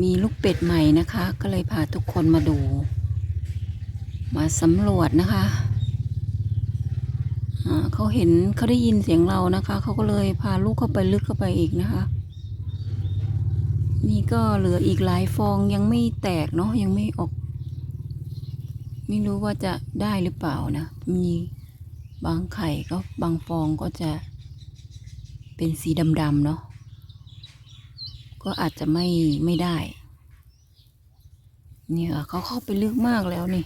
มีลูกเป็ดใหม่นะคะ ก็เลยพาทุกคนมาดู มาสำรวจนะคะเขาเห็นเขาได้ยินเสียงเรานะคะเขาก็เลยพาลูกเข้าไปลึกเข้าไปอีกนะคะ นี่ก็เหลืออีกหลายฟองยังไม่แตกเนาะยังไม่ออก ไม่รู้ว่าจะได้หรือเปล่านะ มีบางไข่ก็บางฟองก็จะเป็นสีดำๆเนาะ ก็อาจจะไม่ไม่ได้เนี่ยเขาเข้าไปลึกมากแล้วนี่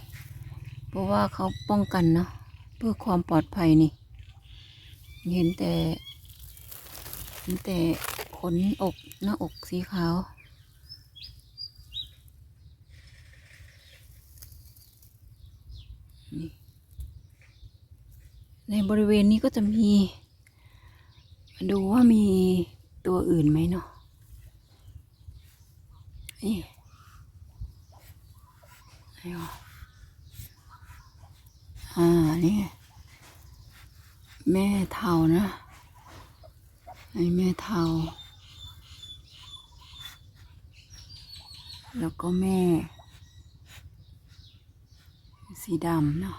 เพราะว่าเขาป้องกันเนาะเพื่อความปลอดภัยนี่ เห็นแต่เห็นแต่ขนอกหน้าอกสีขาวนี่ในบริเวณนี้ก็จะมี ดูว่ามีตัวอื่นไหมเนาะ นี่อ่า นี่แม่เทานะไอ้แม่เทา แล้วก็แม่ สีดำเนาะ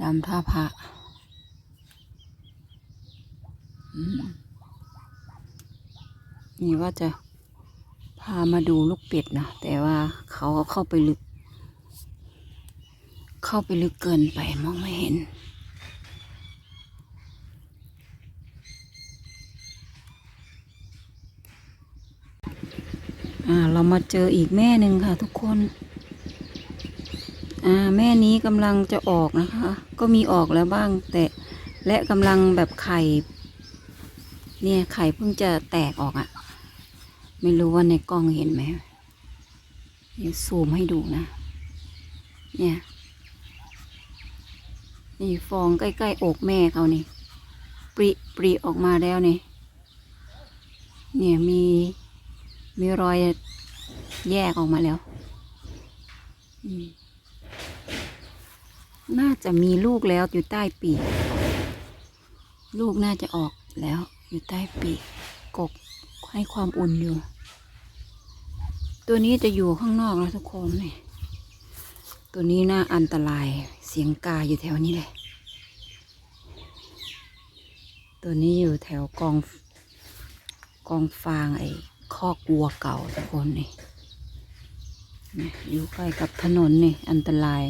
ดำท่าพระนี่ว่าจะามาดูลูกเป็ดนะแต่ว่าเขาเข้าไปลึก เข้าไปลึกเกินไปมองไม่เห็น อ่าเรามาเจออีกแม่หนึ่งค่ะทุกคน อ่าแม่นี้กำลังจะออกนะคะ ก็มีออกแล้วบ้าง แต่และกำลังแบบไข่ เนี่ยไข่เพิ่งจะแตกออกอะ่ะ ไม่รู้ว่าในกล้องเห็นไหมเดี๋ยวซูมให้ดูนะ เนี่ย นี่ฟองใกล้ๆอกแม่เขานี่ ปริปริออกมาแล้วนี่ เนี่ยมีมีรอยแยกออกมาแล้ว น่าจะมีลูกแล้วอยู่ใต้ปีก ลูกน่าจะออกแล้วอยู่ใต้ปีกกกให้ความอุ่นอยู่ ตัวนี้จะอยู่ข้างนอกนะทุกคนนี่ตัวนี้น่าอันตรายเสียงกาอยู่แถวนี้เลยตัวนี้อยู่แถวกองกองฟางไอ้คอกวัวเก่าทุกคนนี่นี่อยู่ใกล้กับถนนนี่อันตราย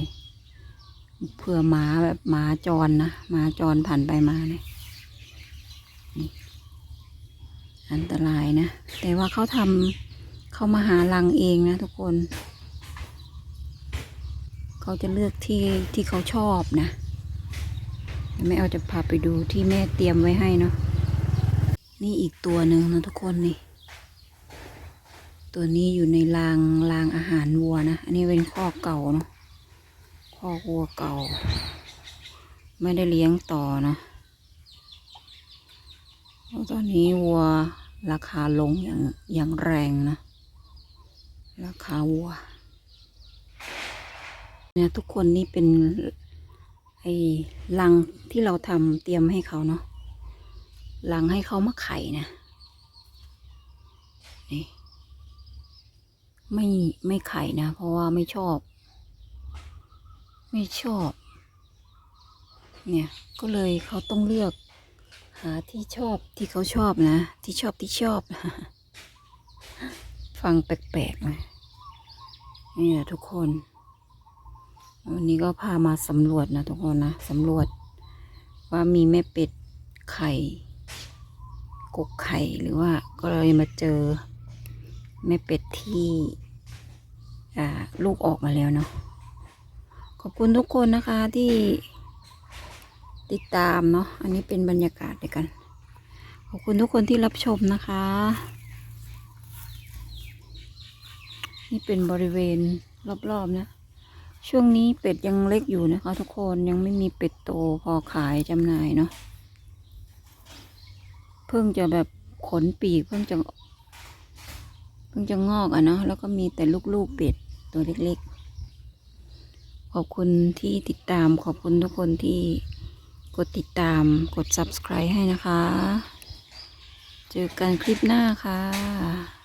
เผื่อหมาแบบหมาจรนะหมาจรผ่านไปมาเนี่ยอันตรายนะ แต่ว่าเขาทำ เขามาหารังเองนะทุกคน เขาจะเลือกที่ที่เขาชอบนะแม่เอาจะพาไปดูที่แม่เตรียมไว้ให้เนาะนี่อีกตัวหนึ่งนะทุกคนนี่ ตัวนี้อยู่ในรางรางอาหารวัวนะ อันนี้เป็นข้อกเก่าเนาะข้อกวัวเก่า ไม่ได้เลี้ยงต่อเนาะเพราะตอนนี้วัวราคาลงอย่างอย่างแรงนะ ราคาวัวเนี่ยทุกคนนี่เป็นไอ้รังที่เราทำเตรียมให้เขาเนาะลังให้เขามาไข่นะนี่ไม่ไม่ไข่นะ เพราะว่าไม่ชอบ ไม่ชอบ เนี่ยก็เลยเขาต้องเลือก หาที่ชอบที่เขาชอบนะ ที่ชอบที่ชอบ ฟังแปลกๆนะนี่แหละทุกคน วันนี้ก็พามาสำรวจนะทุกคนนะสำรวจ ว่ามีแม่เป็ดไข่ กกไข่หรือว่าก็เลยมาเจอแม่เป็ดที่อ่าลูกออกมาแล้วเนาะขอบคุณทุกคนนะคะที่ติดตามเนาะอันนี้เป็นบรรยากาศเดียวกัน ขอบคุณทุกคนที่รับชมนะคะ นี่เป็นบริเวณรอบๆนะ ช่วงนี้เป็ดยังเล็กอยู่นะคะทุกคนยังไม่มีเป็ดโตพอขายจำหน่ายเนาะเพิ่งจะแบบขนปีกเพิ่งจะเพิ่งจะงอกอะเนาะแล้วก็มีแต่ลูกๆเป็ดตัวเล็กๆ ขอบคุณที่ติดตามขอบคุณทุกคนที่กดติดตามกด subscribe ให้นะคะ เจอกันคลิปหน้าค่ะ